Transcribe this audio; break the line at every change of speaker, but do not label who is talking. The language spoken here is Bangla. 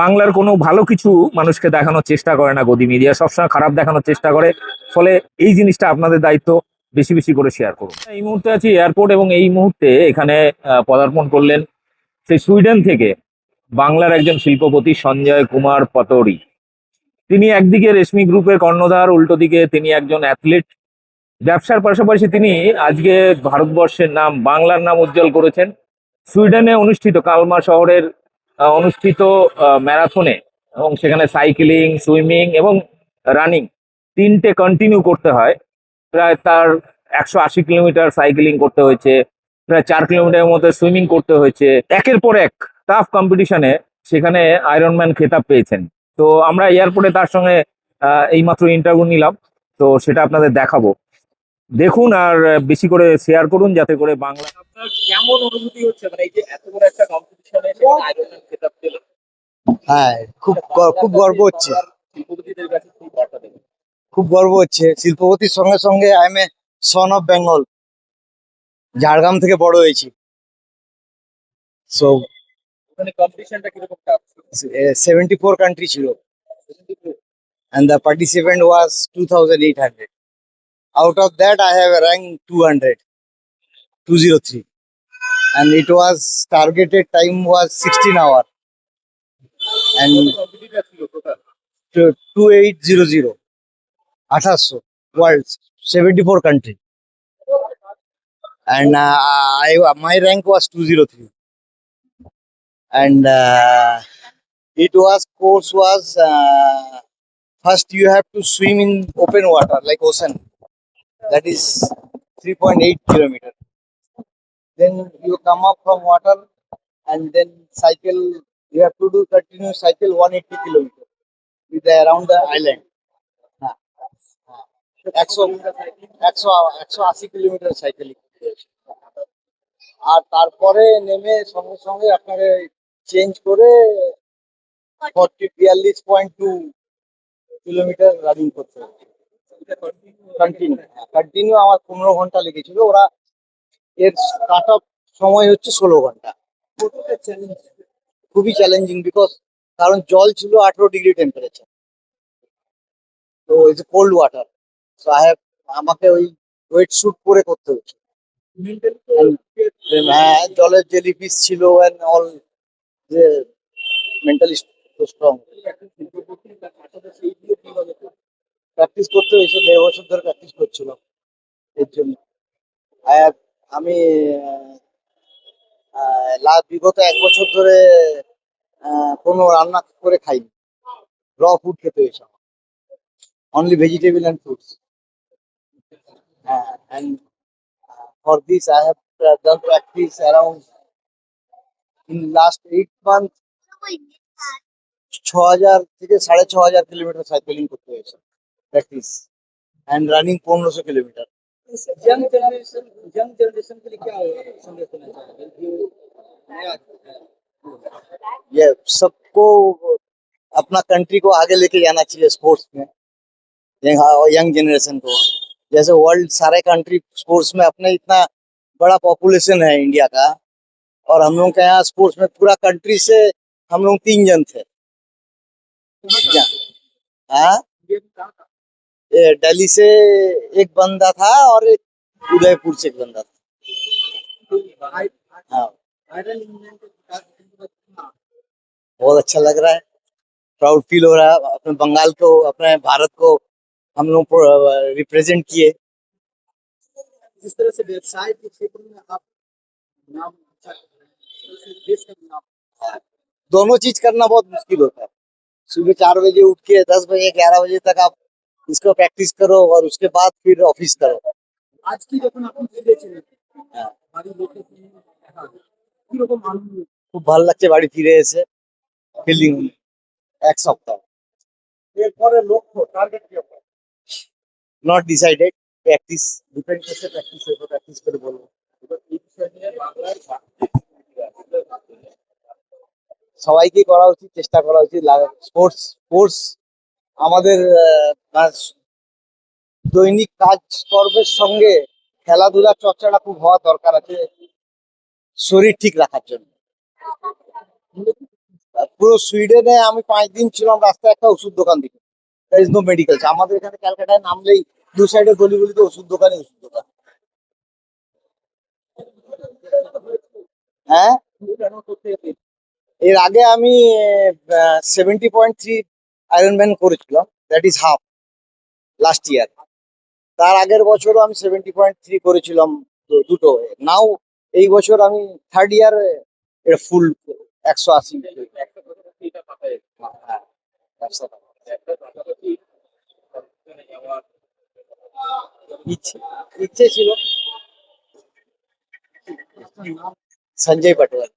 বাংলার কোনো ভালো কিছু মানুষকে দেখানোর চেষ্টা করে না গদি মিডিয়া সবসময় খারাপ দেখানোর চেষ্টা করে। ফলে এই জিনিসটা আপনাদের দায়িত্ব বেশি বেশি করে শেয়ার করুন। এই মুহূর্তে আছি এয়ারপোর্ট এবং এই মুহূর্তে এখানে পদার্পণ করলেন সেই সুইডেন থেকে বাংলার একজন শিল্পপতি সঞ্জয় কুমার পতৌরি। তিনি একদিকে রেশমি গ্রুপের কর্ণধার, উল্টো দিকে তিনি একজন অ্যাথলিট ব্যবসার পাশাপাশি তিনি আজকে ভারতবর্ষের নাম, বাংলার নাম উজ্জ্বল করেছেন। সুইডেনে অনুষ্ঠিত কালমা শহরের অনুষ্ঠিত ম্যারাথনে। এবং সেখানে সাইক্লিং, সুইমিং এবং রানিং তিনটে কন্টিনিউ করতে হয়। প্রায় তার একশো আশি কিলোমিটার সাইক্লিং করতে হয়েছে। প্রায় চার কিলোমিটারের মধ্যে সুইমিং করতে হয়েছে। একের পর এক টাফ কম্পিটিশনে সেখানে আয়রনম্যান খেতাব পেয়েছেন। তো আমরা এয়ারপোর্টে তার সঙ্গে এইমাত্র ইন্টারভিউ নিলাম। তো সেটা আপনাদের দেখাবো। দেখুন আর বেশি করে শেয়ার করুন যাতে করে বাংলা
কেমন অনুভূতি হচ্ছে? মানে এই যে এত বড় একটা কম্পিটিশনে
হ্যাঁ খুব খুব গর্ব হচ্ছে। খুব গর্ব হচ্ছে। শিল্পপতির সঙ্গে সঙ্গে I am a son of Bengal Jhargram থেকে বড় হয়েছি। সো সেভেন্টি ফোর কান্ট্রি ছিল? and the participant was 2800 Out of that, I have ranked 200, 203. And it was targeted time was 16 hour. And 2800, 1800, world, 74 country. And uh, I, my rank was 203. And uh, it was, course was, uh, first you have to swim in open water like ocean. That is 3.8 kilometer then you come up from water and then cycle you have to do continuous cycle 180 kilometer with around the island হ্যাঁ, হ্যাঁ। আর তারপরে নেমে সঙ্গে সঙ্গে আপনাকে চেঞ্জ করে ফর্টি বিয়াল্লিশ পয়েন্ট টু কিলোমিটার রানিং করতে হবে কন্টিনিউ কন্টিনিউ আমার পনেরো ঘণ্টা লেগেছিল। ওরা এর কাট অফ সময় হচ্ছে ষোলো ঘণ্টা। খুবই চ্যালেঞ্জিং বিকজ কারণ জল ছিল আঠারো ডিগ্রি টেম্পারেচার তো it's cold water so I have আমাকে ওই ওয়েট স্যুট পরে করতে হচ্ছে হ্যাঁ জলের জেলিফিশ ছিল অ্যান্ড অল যে মেন্টালি স্ট্রং প্র্যাকটিস করতে হয়েছে দেড় বছর ধরে প্র্যাকটিস করছিলাম এর জন্য। আমি লাস্ট বিগত এক বছর ধরে কোনো রান্না করে খাইনি। র ফুড খেতে হয়েছে আমার। Only vegetable and fruits and for this I have done practice around in last eight month ছ হাজার থেকে সাড়ে ছ হাজার কিলোমিটার সাইকেলিং করতে হয়েছে। प्रैक्टिस एंड रनिंग पौनों सौ
kilometre young generation young generation के लिए क्या संदेश देना चाहेंगे?
ये सबको अपना कंट्री को आगे लेके जाना चाहिए स्पोर्ट्स में। यंग जनरेशन को। जैसे वर्ल्ड सारे कंट्री स्पोर्ट्स में अपने इतना बड़ा पॉपुलेशन है इंडिया का। और हम लोग के यहाँ स्पोर्ट्स में पूरा कंट्री से हम लोग तीन जन थे। हाँ? दिल्ली से एक बंदा था और एक उदयपुर से एक बंदा था। हाँ। बहुत अच्छा लग रहा है। प्राउड फील हो रहा है। अपने बंगाल को अपने भारत को हम लोग रिप्रेजेंट किए।
जिस तरह से व्यवसाय के क्षेत्र में आप नाम अच्छा नाम
दोनों चीज़ करना बहुत मुश्किल होता है। सुबह चार बजे उठ के दस बजे ग्यारह बजे तक आप इसको प्रैक्टिस करो और उसके बाद फिर ऑफिस करो
আজ কি যখন আপনি ফিরেছেন
হ্যাঁ।
বাড়ির লোকের সঙ্গে দেখা হলো, কিরকম আনন্দ
খুব ভালো লাগছে বাড়ি ফিরে এসে ফিল্ডিং এক সপ্তাহ
এরপরে লক্ষ্য টার্গেট কি আপনার
নট ডিসাইডেড প্র্যাকটিস ডিপেন্ড করছে প্র্যাকটিস প্র্যাকটিস করে বলবো
এবার এই বিষয় নিয়ে বাংলার
সবাইকে করা উচিত চেষ্টা করা উচিত স্পোর্টস স্পোর্টস আমাদের দৈনিক কাজ কর্মের সঙ্গে খেলাধুলার চর্চাটা খুব হওয়া দরকার আছে শরীর ঠিক রাখার জন্য। পুরো সুইডেনে আমি পাঁচ দিন ছিলাম, রাস্তায় একটা ওষুধ দোকান দিকে ইজ নো মেডিকেল আমাদের এখানে ক্যালকাটায় নামলেই দু সাইডে গলি গলিতে ওষুধ দোকানে ওষুধ দোকান। হ্যাঁ? এর আগে আমি seventy point three iron man করেছিলাম that is half last year তার আগের বছরও আমি সেভেন্টি পয়েন্ট থ্রি করেছিলাম দুটো। নাও এই বছর আমি থার্ড ইয়ার এটা ফুল একশো আশি ইচ্ছে ছিল। সঞ্জয় পাটোয়ারি।